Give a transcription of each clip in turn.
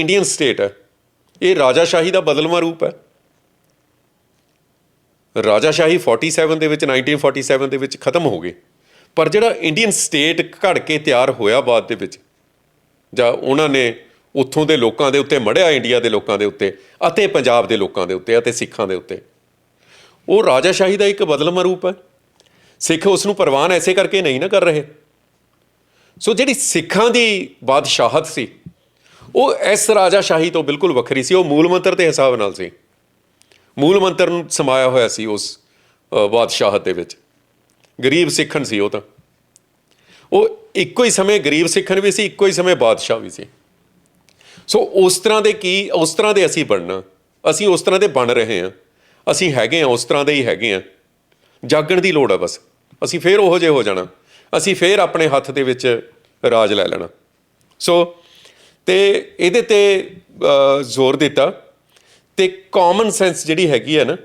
Indian state ਹੈ। ਇਹ ਰਾਜਾਸ਼ਾਹੀ ਦਾ ਬਦਲਵਾਂ ਰੂਪ ਹੈ। ਰਾਜਾਸ਼ਾਹੀ 47 ਦੇ ਵਿੱਚ 1947 ਦੇ ਵਿੱਚ ਖਤਮ ਹੋ ਗਈ ਪਰ ਜਿਹੜਾ ਇੰਡੀਅਨ ਸਟੇਟ ਘੜ ਕੇ ਤਿਆਰ ਹੋਇਆ ਬਾਅਦ ਦੇ ਵਿੱਚ, ਜਾਂ ਉਹਨਾਂ ਨੇ ਉੱਥੋਂ ਦੇ ਲੋਕਾਂ ਦੇ ਉੱਤੇ ਮੜਿਆ ਇੰਡੀਆ ਦੇ ਲੋਕਾਂ ਦੇ ਉੱਤੇ, ਅਤੇ ਪੰਜਾਬ ਦੇ ਲੋਕਾਂ ਦੇ ਉੱਤੇ, ਅਤੇ ਸਿੱਖਾਂ ਦੇ ਉੱਤੇ, ਉਹ ਰਾਜਾਸ਼ਾਹੀ ਦਾ ਇੱਕ ਬਦਲਵਾਂ ਰੂਪ ਹੈ। ਸਿੱਖ ਉਸ ਨੂੰ ਪ੍ਰਵਾਨ ਐਸੇ ਕਰਕੇ ਨਹੀਂ ਨਾ ਕਰ ਰਹੇ। ਸੋ ਜਿਹੜੀ ਸਿੱਖਾਂ ਦੀ ਬਾਦਸ਼ਾਹਤ ਸੀ ਉਹ ਇਸ ਰਾਜਾਸ਼ਾਹੀ ਤੋਂ ਬਿਲਕੁਲ ਵੱਖਰੀ ਸੀ ਉਹ ਮੂਲ ਮੰਤਰ ਦੇ ਹਿਸਾਬ ਨਾਲ ਸੀ। ਮੂਲ ਮੰਤਰ ਨੂੰ ਸਮਾਇਆ ਹੋਇਆ ਸੀ ਉਸ ਅ, ਬਾਦਸ਼ਾਹਤ ਦੇ ਵਿੱਚ। ਗਰੀਬ ਸਿੱਖਣ ਸੀ ਉਹ ਤਾਂ। ਉਹ ਇੱਕੋ ਹੀ ਸਮੇਂ ਗਰੀਬ ਸਿੱਖਣ ਵੀ ਸੀ ਇੱਕੋ ਹੀ ਸਮੇਂ ਬਾਦਸ਼ਾਹ ਵੀ ਸੀ। ਸੋ ਉਸ ਤਰ੍ਹਾਂ ਦੇ ਕੀ ਉਸ ਤਰ੍ਹਾਂ ਦੇ ਅਸੀਂ ਬਣਨਾ। ਅਸੀਂ ਉਸ ਤਰ੍ਹਾਂ ਦੇ ਬਣ ਰਹੇ ਹਾਂ। ਅਸੀਂ ਹੈਗੇ ਹਾਂ ਉਸ ਤਰ੍ਹਾਂ ਦੇ ਹੀ ਹੈਗੇ ਹਾਂ। ਜਾਗਣ ਦੀ ਲੋੜ ਆ ਬਸ। ਅਸੀਂ ਫੇਰ ਉਹੋ ਜਿਹੇ ਹੋ ਜਾਣਾ। ਅਸੀਂ ਫੇਰ ਆਪਣੇ ਹੱਥ ਦੇ ਵਿੱਚ ਰਾਜ ਲੈ ਲੈਣਾ। ਸੋ ਤੇ ਇਹਦੇ ਤੇ ਜ਼ੋਰ ਦਿੱਤਾ ਤੇ ਕਾਮਨ ਸੈਂਸ ਜਿਹੜੀ ਹੈਗੀ ਹੈ ਨਾ,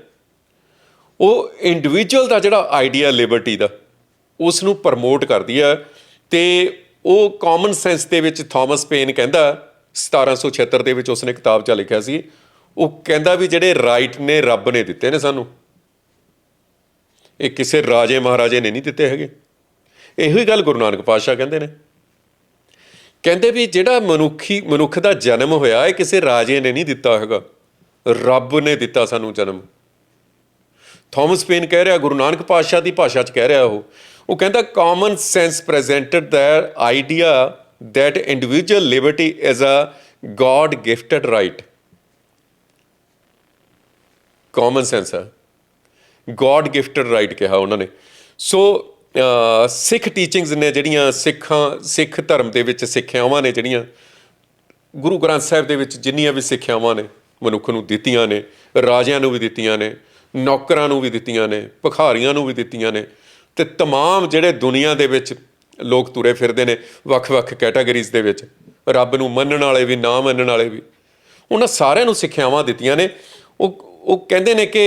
ਉਹ ਇੰਡੀਵਿਜੂਅਲ ਦਾ ਜਿਹੜਾ ਆਈਡੀਆ ਲਿਬਰਟੀ ਦਾ ਉਸ ਨੂੰ ਪ੍ਰਮੋਟ ਕਰਦੀ ਹੈ ਤੇ ਉਹ ਕਾਮਨ ਸੈਂਸ ਦੇ ਵਿੱਚ ਥਾਮਸ ਪੇਨ ਕਹਿੰਦਾ 1776 ਦੇ ਵਿੱਚ ਉਸਨੇ ਕਿਤਾਬ 'ਚ ਲਿਖਿਆ ਸੀ, ਉਹ ਕਹਿੰਦਾ ਵੀ ਜਿਹੜੇ ਰਾਈਟ ਨੇ, ਰੱਬ ਨੇ ਦਿੱਤੇ ਨੇ ਸਾਨੂੰ। ਇਹ ਕਿਸੇ ਰਾਜੇ ਮਹਾਰਾਜੇ ਨੇ ਨਹੀਂ ਦਿੱਤੇ ਹੈਗੇ। ਇਹੋ ਹੀ ਗੱਲ ਗੁਰੂ ਨਾਨਕ ਪਾਤਸ਼ਾਹ ਕਹਿੰਦੇ ਨੇ। ਕਹਿੰਦੇ ਵੀ ਜਿਹੜਾ ਮਨੁੱਖੀ, ਮਨੁੱਖ ਦਾ ਜਨਮ ਹੋਇਆ, ਇਹ ਕਿਸੇ ਰਾਜੇ ਨੇ ਨਹੀਂ ਦਿੱਤਾ ਹੈਗਾ। ਰੱਬ ਨੇ ਦਿੱਤਾ ਸਾਨੂੰ ਜਨਮ। ਥਾਮਸ ਪੇਨ ਕਹਿ ਰਿਹਾ, ਗੁਰੂ ਨਾਨਕ ਪਾਤਸ਼ਾਹ ਦੀ ਭਾਸ਼ਾ 'ਚ ਕਹਿ ਰਿਹਾ ਉਹ। ਉਹ ਕਹਿੰਦਾ common sense presented the idea that individual liberty is a god gifted right. Common sense ਹੈ ਗੋਡ ਗਿਫਟਡ ਰਾਈਟ ਕਿਹਾ ਉਹਨਾਂ ਨੇ। ਸੋ ਸਿੱਖ ਟੀਚਿੰਗਸ ਨੇ ਜਿਹੜੀਆਂ ਸਿੱਖਾਂ ਸਿੱਖ ਧਰਮ ਦੇ ਵਿੱਚ ਸਿੱਖਿਆਵਾਂ ਨੇ ਜਿਹੜੀਆਂ ਗੁਰੂ ਗ੍ਰੰਥ ਸਾਹਿਬ ਦੇ ਵਿੱਚ ਜਿੰਨੀਆਂ ਵੀ ਸਿੱਖਿਆਵਾਂ ਨੇ ਮਨੁੱਖ ਨੂੰ ਦਿੱਤੀਆਂ ਨੇ ਰਾਜਿਆਂ ਨੂੰ ਵੀ ਦਿੱਤੀਆਂ ਨੇ ਨੌਕਰਾਂ ਨੂੰ ਵੀ ਦਿੱਤੀਆਂ ਨੇ ਭਿਖਾਰੀਆਂ ਨੂੰ ਵੀ ਦਿੱਤੀਆਂ ਨੇ ਤੇ तमाम ਜਿਹੜੇ ਦੁਨੀਆ ਦੇ ਵਿੱਚ ਲੋਕ ਤੁਰੇ ਫਿਰਦੇ ਨੇ ਵੱਖ-ਵੱਖ ਕੈਟਾਗਰੀਜ਼ ਦੇ ਵਿੱਚ ਰੱਬ ਨੂੰ ਮੰਨਣ ਵਾਲੇ ਵੀ ਨਾ ਮੰਨਣ ਵਾਲੇ ਵੀ ਉਹਨਾਂ ਸਾਰਿਆਂ ਨੂੰ ਸਿੱਖਿਆਵਾਂ ਦਿੱਤੀਆਂ ਨੇ ਉਹ ਉਹ ਕਹਿੰਦੇ ਨੇ ਕਿ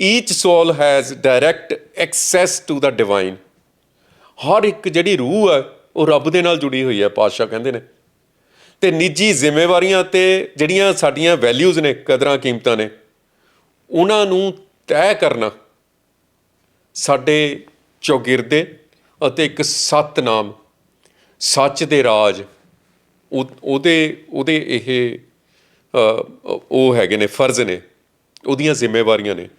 each soul has direct access to the divine ਹਰ ਇੱਕ ਜਿਹੜੀ ਰੂਹ ਹੈ, ਉਹ ਰੱਬ ਦੇ ਨਾਲ ਜੁੜੀ ਹੋਈ ਹੈ, ਪਾਤਸ਼ਾਹ ਕਹਿੰਦੇ ਨੇ। ਤੇ ਨਿੱਜੀ ਜ਼ਿੰਮੇਵਾਰੀਆਂ ਤੇ ਜਿਹੜੀਆਂ ਸਾਡੀਆਂ ਵੈਲਿਊਜ਼ ਨੇ, ਕਦਰਾਂ ਕੀਮਤਾਂ ਨੇ, ਉਹਨਾਂ ਨੂੰ ਤੈਅ ਕਰਨਾ ਸਾਡੇ ਚੌਗਿਰਦੇ ਅਤੇ ਇੱਕ ਸਤਨਾਮ, ਸੱਚ ਦੇ ਰਾਜ, ਉਹ- ਉਹਦੇ ਉਹਦੇ ਇਹ ਉਹ ਹੈਗੇ ਨੇ, ਫਰਜ਼ ਨੇ, ਉਹਦੀਆਂ ਜ਼ਿੰਮੇਵਾਰੀਆਂ ਨੇ।